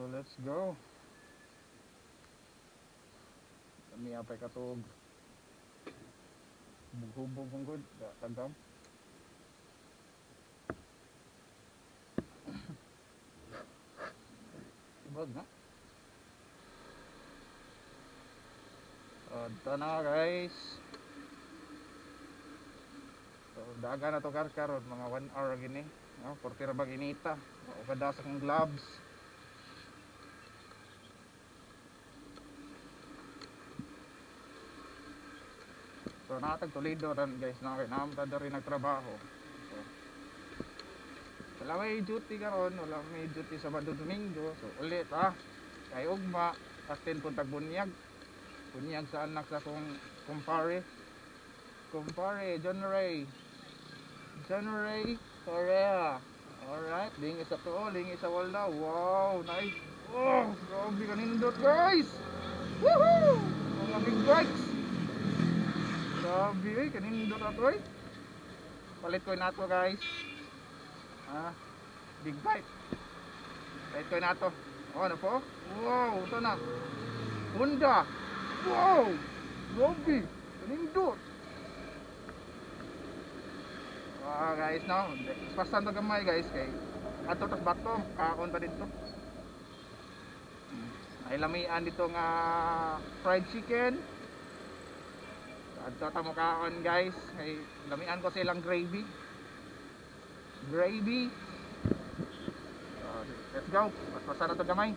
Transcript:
So let's go. Kami apay katog. Bugubog kong good. Tagam. Ibag na. Ito na guys. So, daga na to karkarod. Mga 1 hour gini. No, porti ra bag inita. O kada sa kong gloves. So nakatag Toledo ran guys na kay naamta na rin nagtrabaho. So, wala may duty karon, wala may duty Sabado Domingo. So ulit ah. Kay ugma kastin pun tag bunyag. Bunyag sa anak sa kong kumpare. Kumpare John Ray. John Ray Korea. Alright, lingi sa to, lingi sa walda. Wow, nice. Oh, grabe kanindot guys. Woohoo! Mga big bikes. Grabe eh, kanindot ato eh. Palit ko na to guys. Ah, big bite. Palit ko na to. Oh, ano po? Wow, ito na. Honda. Wow! Grabe. Kanindot. Ah guys, no. Pasan to gamay guys kay ato tas bato, kakon pa dito. Ay lamian dito nga fried chicken. Adto ta mo kaon guys, ay lamian ko silang gravy. Gravy. So, let's go. Mas pasan na to gamay.